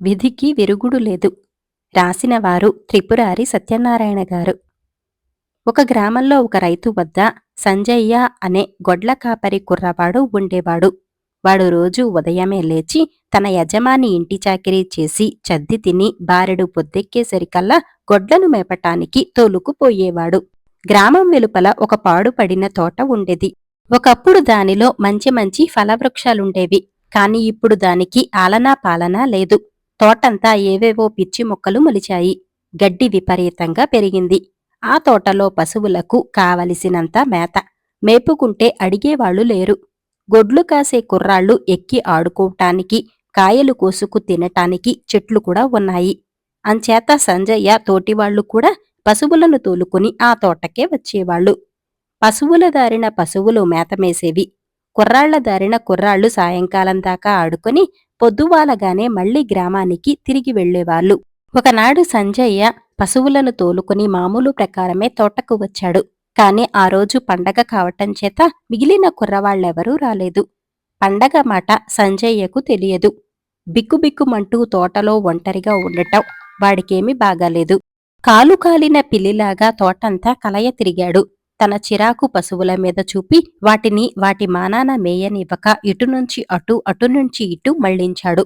విధికి విరుగుడు లేదు. రాసినవారు త్రిపురారి సత్యనారాయణ గారు. ఒక గ్రామంలో ఒక రైతు వద్ద సంజయ్య అనే గొడ్ల కాపరి కుర్రవాడు ఉండేవాడు. వాడు రోజు ఉదయమే లేచి తన యజమాని ఇంటి చాకిరీ చేసి చద్ది తిని బారెడు పొద్దెక్కేసరికల్లా గొడ్లను మేపటానికి తోలుకుపోయేవాడు. గ్రామం వెలుపల ఒక పాడుపడిన తోట ఉండేది. ఒకప్పుడు దానిలో మంచి మంచి ఫలవృక్షాలుండేవి. కాని ఇప్పుడు దానికి ఆలనా పాలనా లేదు. తోటంతా ఏవేవో పిచ్చి మొక్కలు మొలిచాయి. గడ్డి విపరీతంగా పెరిగింది. ఆ తోటలో పశువులకు కావలసినంత మేత. మేపుకుంటే అడిగేవాళ్ళు లేరు. గొడ్లు కాసే కుర్రాళ్ళు ఎక్కి ఆడుకోవటానికి కాయలు కోసుకు తినటానికి చెట్లు కూడా ఉన్నాయి. అంచేత సంజయ్య తోటివాళ్ళు కూడా పశువులను తోలుకుని ఆ తోటకే వచ్చేవాళ్ళు పశువుల దారిన పశువులు మేతమేసేవి కుర్రాళ్ళ దారిన కుర్రాళ్ళు సాయంకాలం దాకా ఆడుకొని పొద్దువాలగానే మళ్ళీ గ్రామానికి తిరిగి వెళ్ళేవాళ్ళు ఒకనాడు సంజయ్య పశువులను తోలుకుని మామూలు ప్రకారమే తోటకు వచ్చాడు. కాని ఆ రోజు పండగ కావటం చేత మిగిలిన కుర్రవాళ్ళెవరూ రాలేదు. పండగ మాట సంజయ్యకు తెలియదు. బిక్కుబిక్కుమంటూ తోటలో ఒంటరిగా ఉండటం వాడికేమీ బాగాలేదు. కాలు కాలిన పిల్లిలాగా తోటంతా కలయ తిరిగాడు. తన చిరాకు పశువుల మీద చూపి వాటిని వాటి మానాన మేయనివ్వక ఇటునుంచి అటు అటునుంచి ఇటు మళ్ళించాడు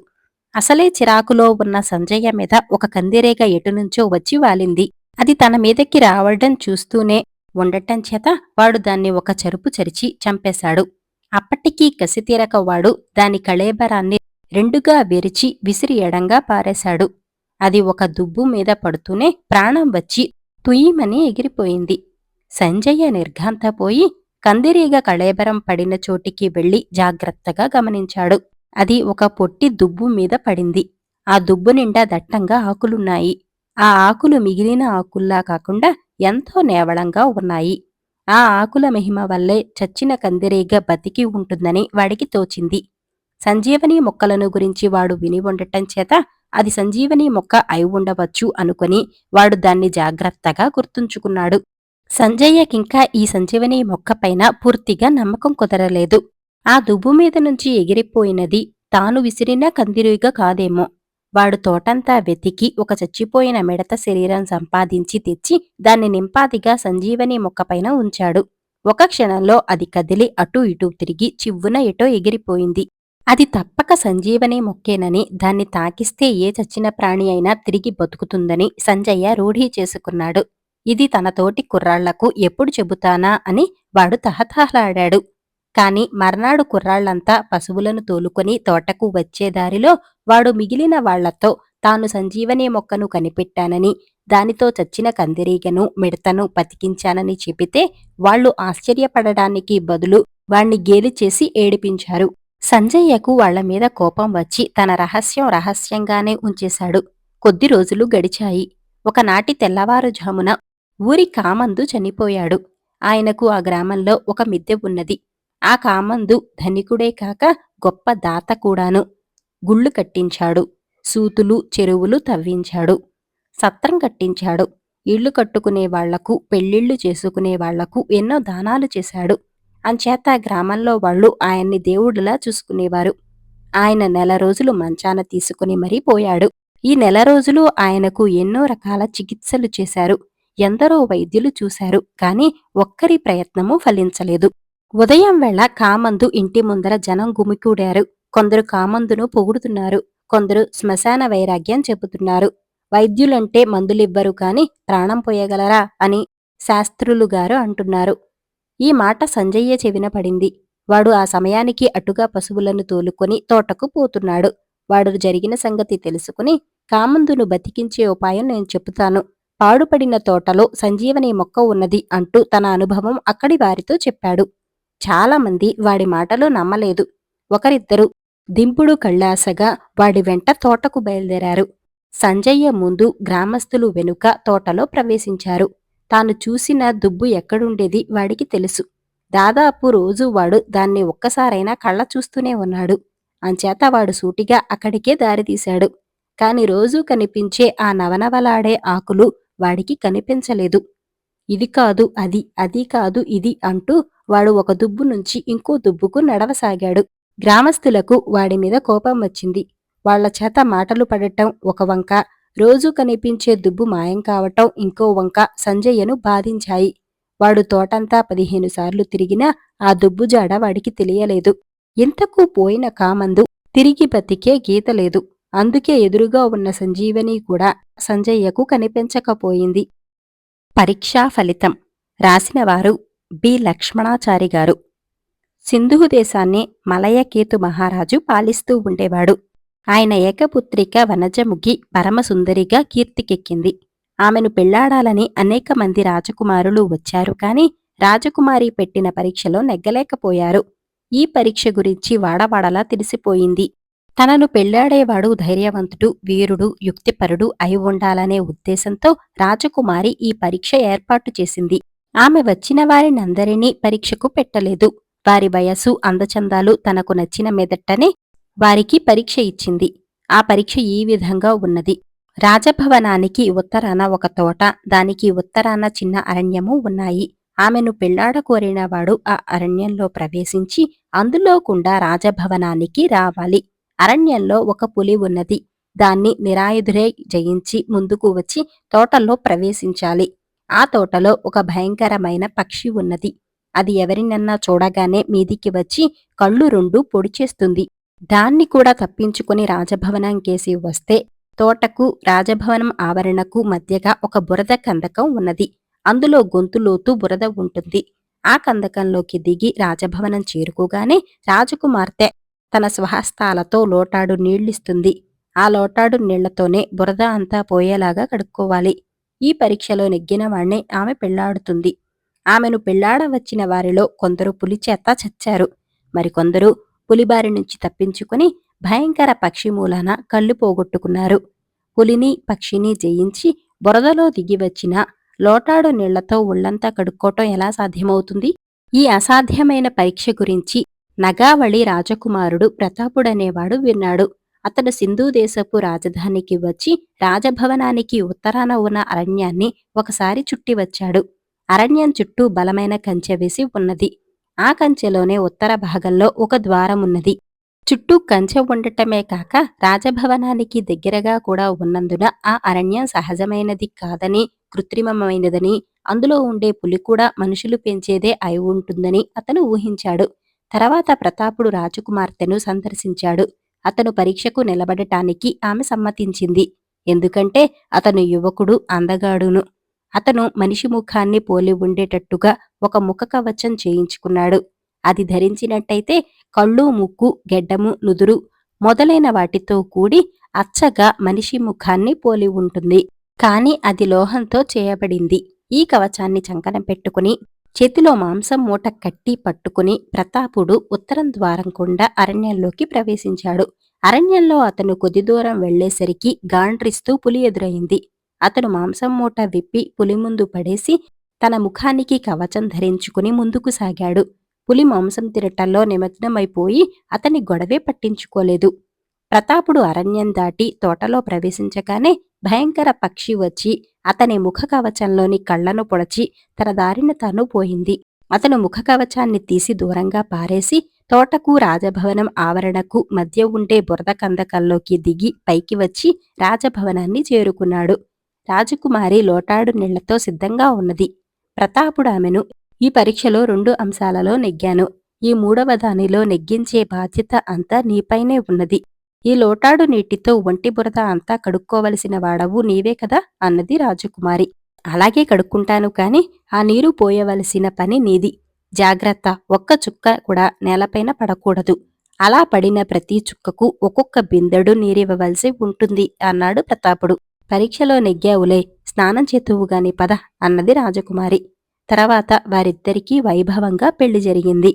అసలే చిరాకులో ఉన్న సంజయ్య మీద ఒక కందిరేగ ఎటునుంచో వచ్చి వాలింది. అది తన మీదకి రావడం చూస్తూనే ఉండటం చేత వాడు దాన్ని ఒక చెరుపు చరిచి చంపేశాడు. అప్పటికీ కసితీరక వాడు దాని కళేబరాన్ని రెండుగా విరిచి విసిరి ఎడంగా పారేశాడు. అది ఒక దుబ్బు మీద పడుతూనే ప్రాణం వచ్చి తుయ్యమని ఎగిరిపోయింది. సంజయ్య నిర్ఘాంతపోయి కందిరీగ కళేబరం పడిన చోటికి వెళ్ళి జాగ్రత్తగా గమనించాడు. అది ఒక పొట్టి దుబ్బు మీద పడింది. ఆ దుబ్బు నిండా దట్టంగా ఆకులున్నాయి. ఆ ఆకులు మిగిలిన ఆకుల్లా కాకుండా ఎంతో నేవళంగా ఉన్నాయి. ఆ ఆకుల మహిమ వల్లే చచ్చిన కందిరీగ బతికి ఉంటుందని వాడికి తోచింది. సంజీవని మొక్కలను గురించి వాడు విని ఉండటం చేత అది సంజీవని మొక్క అయి ఉండవచ్చు అనుకుని వాడు దాన్ని జాగ్రత్తగా గుర్తుంచుకున్నాడు. సంజయ్యకింకా ఈ సంజీవని మొక్కపైన పూర్తిగా నమ్మకం కుదరలేదు. ఆ దుబ్బు మీద నుంచి ఎగిరిపోయినది తాను విసిరిన కందిరీగ కాదేమో. వాడు తోటంతా వెతికి ఒక చచ్చిపోయిన మిడత శరీరం సంపాదించి తెచ్చి దాన్ని నింపాదిగా సంజీవని మొక్కపైన ఉంచాడు. ఒక క్షణంలో అది కదిలి అటూ ఇటూ తిరిగి చివ్వున ఎటో ఎగిరిపోయింది. అది తప్పక సంజీవని మొక్కేనని దాన్ని తాకిస్తే ఏ చచ్చిన ప్రాణి అయినా తిరిగి బతుకుతుందని సంజయ్య రూఢీ చేసుకున్నాడు. ఇది తన తోటి కుర్రాళ్ళకు ఎప్పుడు చెబుతానా అని వాడు తహతహలాడాడు. కాని మర్నాడు కుర్రాళ్ళంతా పశువులను తోలుకొని తోటకు వచ్చే దారిలో వాడు మిగిలిన వాళ్ళతో తాను సంజీవని మొక్కను కనిపెట్టానని దానితో చచ్చిన కందిరీగను మిడతను బతికించానని చెబితే వాళ్ళు ఆశ్చర్యపడడానికి బదులు వాణ్ణి గేలి చేసి ఏడిపించారు. సంజయ్యకు వాళ్ళ మీద కోపం వచ్చి తన రహస్యం రహస్యంగానే ఉంచేశాడు. కొద్ది రోజులు గడిచాయి. ఒకనాటి తెల్లవారుజామున ఊరి కామందు చనిపోయాడు. ఆయనకు ఆ గ్రామంలో ఒక మిద్దె ఉన్నది. ఆ కామందు ధనికుడే కాక గొప్ప దాత కూడాను. గుళ్ళు కట్టించాడు. సూతులు చెరువులు తవ్వించాడు. సత్రం కట్టించాడు. ఇళ్ళు కట్టుకునే వాళ్ళకు పెళ్ళిళ్ళు చేసుకునే వాళ్ళకు ఎన్నో దానాలు చేశాడు. అంచేత గ్రామంలో వాళ్ళు ఆయన్ని దేవుడిలా చూసుకునేవారు. ఆయన నెల రోజులు మంచాన తీసుకుని మరీ పోయాడు. ఈ నెల రోజులు ఆయనకు ఎన్నో రకాల చికిత్సలు చేశారు. ఎందరో వైద్యులు చూశారు కాని ఒక్కరి ప్రయత్నమూ ఫలించలేదు. ఉదయం వేళ కామందు ఇంటి ముందర జనం గుమికూడారు. కొందరు కామందును పొగుడుతున్నారు. కొందరు శ్మశాన వైరాగ్యం చెబుతున్నారు. వైద్యులంటే మందులివ్వరు కాని ప్రాణం పోయగలరా అని శాస్త్రులు గారు అంటున్నారు. ఈ మాట సంజయ్య చెవిన పడింది. వాడు ఆ సమయానికి అటుగా పశువులను తోలుకొని తోటకు పోతున్నాడు. వాడు జరిగిన సంగతి తెలుసుకుని కామందును బతికించే ఉపాయం నేను చెబుతాను. పాడుపడిన తోటలో సంజీవని మొక్క ఉన్నది అంటూ తన అనుభవం అక్కడి వారితో చెప్పాడు. చాలామంది వాడి మాటలు నమ్మలేదు. ఒకరిద్దరు దింపుడు కళ్ళాసగా వాడి వెంట తోటకు బయలుదేరారు. సంజయ్య ముందు గ్రామస్తులు వెనుక తోటలో ప్రవేశించారు. తాను చూసిన దుబ్బు ఎక్కడుండేది వాడికి తెలుసు. దాదాపు రోజు వాడు దాన్ని ఒక్కసారైనా కళ్ళ చూస్తూనే ఉన్నాడు. అంచేత వాడు సూటిగా అక్కడికే దారితీశాడు. కాని రోజూ కనిపించే ఆ నవనవలాడే ఆకులు వాడికి కనిపించలేదు. ఇది కాదు అది అది కాదు ఇది అంటూ వాడు ఒక దుబ్బు నుంచి ఇంకో దుబ్బుకు నడవసాగాడు. గ్రామస్తులకు వాడి మీద కోపం వచ్చింది. వాళ్ళ చేత మాటలు పడటం ఒక వంక. రోజు కనిపించే దుబ్బు మాయం కావటం ఇంకో వంక. సంజయ్యను బాధించాయి. వాడు తోటంతా పదిహేను సార్లు తిరిగినా ఆ దుబ్బు జాడ వాడికి తెలియలేదు. ఇంతకు పోయిన కామందు తిరిగి బతికే గీత లేదు. అందుకే ఎదురుగా ఉన్న సంజీవని కూడా సంజయ్యకు కనిపించకపోయింది. పరీక్షా ఫలితం. రాసినవారు బి. లక్ష్మణాచారి గారు. సింధు దేశాన్ని మలయకేతు మహారాజు పాలిస్తూ ఉండేవాడు. ఆయన ఏకపుత్రిక వనజముగి పరమసుందరిగా కీర్తికెక్కింది. ఆమెను పెళ్ళాడాలని అనేక మంది రాజకుమారులు వచ్చారు కాని రాజకుమారి పెట్టిన పరీక్షలో నెగ్గలేకపోయారు. ఈ పరీక్ష గురించి వాడవాడలా తెలిసిపోయింది. తనను పెళ్ళాడేవాడు ధైర్యవంతుడు వీరుడు యుక్తిపరుడు అయి ఉండాలనే ఉద్దేశంతో రాజకుమారి ఈ పరీక్ష ఏర్పాటు చేసింది. ఆమె వచ్చిన వారినందరినీ పరీక్షకు పెట్టలేదు. వారి వయస్సు అందచందాలు తనకు నచ్చిన మెదట్టనే వారికి పరీక్ష ఇచ్చింది. ఆ పరీక్ష ఈ విధంగా ఉన్నది. రాజభవనానికి ఉత్తరాన ఒక తోట దానికి ఉత్తరాన చిన్న అరణ్యము ఉన్నాయి. ఆమెను పెళ్ళాడ కోరినవాడు ఆ అరణ్యంలో ప్రవేశించి అందులోకుండా రాజభవనానికి రావాలి. అరణ్యంలో ఒక పులి ఉన్నది. దాన్ని నిరాయుధురై జయించి ముందుకు వచ్చి తోటలో ప్రవేశించాలి. ఆ తోటలో ఒక భయంకరమైన పక్షి ఉన్నది. అది ఎవరినన్నా చూడగానే మీదికి వచ్చి కళ్ళు రెండు పొడిచేస్తుంది దాన్ని కూడా తప్పించుకుని రాజభవనం కేసి వస్తే తోటకు రాజభవనం ఆవరణకు మధ్యగా ఒక బురద కందకం ఉన్నది. అందులో గొంతులోతు బురద ఉంటుంది. ఆ కందకంలోకి దిగి రాజభవనం చేరుకోగానే రాజకుమార్తె తన స్వహస్తాలతో లోటాడు నీళ్ళిస్తుంది ఆ లోటాడు నీళ్ళతోనే బురద అంతా పోయేలాగా కడుక్కోవాలి. ఈ పరీక్షలో నెగ్గిన వాణ్ణే ఆమె పెళ్ళాడుతుంది. ఆమెను పెళ్ళాడ వచ్చిన వారిలో కొందరు పులిచేత చచ్చారు. మరికొందరు పులిబారి నుంచి తప్పించుకుని భయంకర పక్షి మూలాన కళ్ళు పోగొట్టుకున్నారు. పులిని పక్షిని జయించి బురదలో దిగి వచ్చిన లోటాడు నీళ్ళతో ఒళ్ళంతా కడుక్కోవటం ఎలా సాధ్యమవుతుంది? ఈ అసాధ్యమైన పరీక్ష గురించి నగావళి రాజకుమారుడు ప్రతాపుడనేవాడు విన్నాడు. అతడు సింధు దేశపు రాజధానికి వచ్చి రాజభవనానికి ఉత్తరాన ఉన్న అరణ్యాన్ని ఒకసారి చుట్టి వచ్చాడు. అరణ్యం చుట్టూ బలమైన కంచె వేసి ఉన్నది. ఆ కంచెలోనే ఉత్తర భాగంలో ఒక ద్వారం ఉన్నది. చుట్టూ కంచె ఉండటమే కాక రాజభవనానికి దగ్గరగా కూడా ఉన్నందున ఆ అరణ్యం సహజమైనది కాదని కృత్రిమమైనదని అందులో ఉండే పులి కూడా మనుషులు పెంచేదే అయి ఉంటుందని అతను ఊహించాడు. తర్వాత ప్రతాపుడు రాజకుమార్తెను సందర్శించాడు. అతను పరీక్షకు నిలబడటానికి ఆమె సమ్మతించింది. ఎందుకంటే అతను యువకుడు అందగాడును. అతను మనిషి ముఖాన్ని పోలి ఉండేటట్టుగా ఒక ముఖ కవచం చేయించుకున్నాడు. అది ధరించినట్టయితే కళ్ళు ముక్కు గెడ్డము నుదురు మొదలైన వాటితో కూడి అచ్చగా మనిషి ముఖాన్ని పోలి ఉంటుంది. కాని అది లోహంతో చేయబడింది. ఈ కవచాన్ని చంకన పెట్టుకుని చేతిలో మాంసం మూట కట్టి పట్టుకుని ప్రతాపుడు ఉత్తరం ద్వారం గుండా అరణ్యంలోకి ప్రవేశించాడు. అరణ్యంలో అతను కొద్ది దూరం వెళ్ళేసరికి గాండ్రిస్తూ పులి ఎదురైంది. అతను మాంసం మూట విప్పి పులి ముందు పడేసి తన ముఖానికి కవచం ధరించుకుని ముందుకు సాగాడు. పులి మాంసం తిరటల్లో నిమగ్నమైపోయి అతని గొడవే పట్టించుకోలేదు. ప్రతాపుడు అరణ్యం దాటి తోటలో ప్రవేశించగానే భయంకర పక్షి వచ్చి అతని ముఖ కవచంలోని కళ్ళను పొడచి తన దారిన తాను పోయింది. అతను ముఖ కవచాన్ని తీసి దూరంగా పారేసి తోటకు రాజభవనం ఆవరణకు మధ్య ఉండే బురద కందకల్లోకి దిగి పైకి వచ్చి రాజభవనాన్ని చేరుకున్నాడు. రాజకుమారి లోటాడు నీళ్ళతో సిద్ధంగా ఉన్నది. ప్రతాపుడు ఆమెను ఈ పరీక్షలో రెండు అంశాలలో నెగ్గాను. ఈ మూడవ దానిలో నెగ్గించే బాధ్యత అంతా నీపైనే ఉన్నది. ఈ లోటాడు నీటితో ఒంటి బురద అంతా కడుక్కోవలసిన వాడవు నీవే కదా అన్నది రాజకుమారి. అలాగే కడుక్కుంటాను కాని ఆ నీరు పోయవలసిన పని నీది. జాగ్రత్త ఒక్క చుక్క కూడా నేలపైన పడకూడదు. అలా పడిన ప్రతి చుక్కకు ఒక్కొక్క బిందెడు నీరివ్వవలసి ఉంటుంది అన్నాడు ప్రతాపుడు. పరీక్షలో నెగ్గావులే స్నానం చేతువుగాని పద అన్నది రాజకుమారి. తర్వాత వారిద్దరికీ వైభవంగా పెళ్ళి జరిగింది.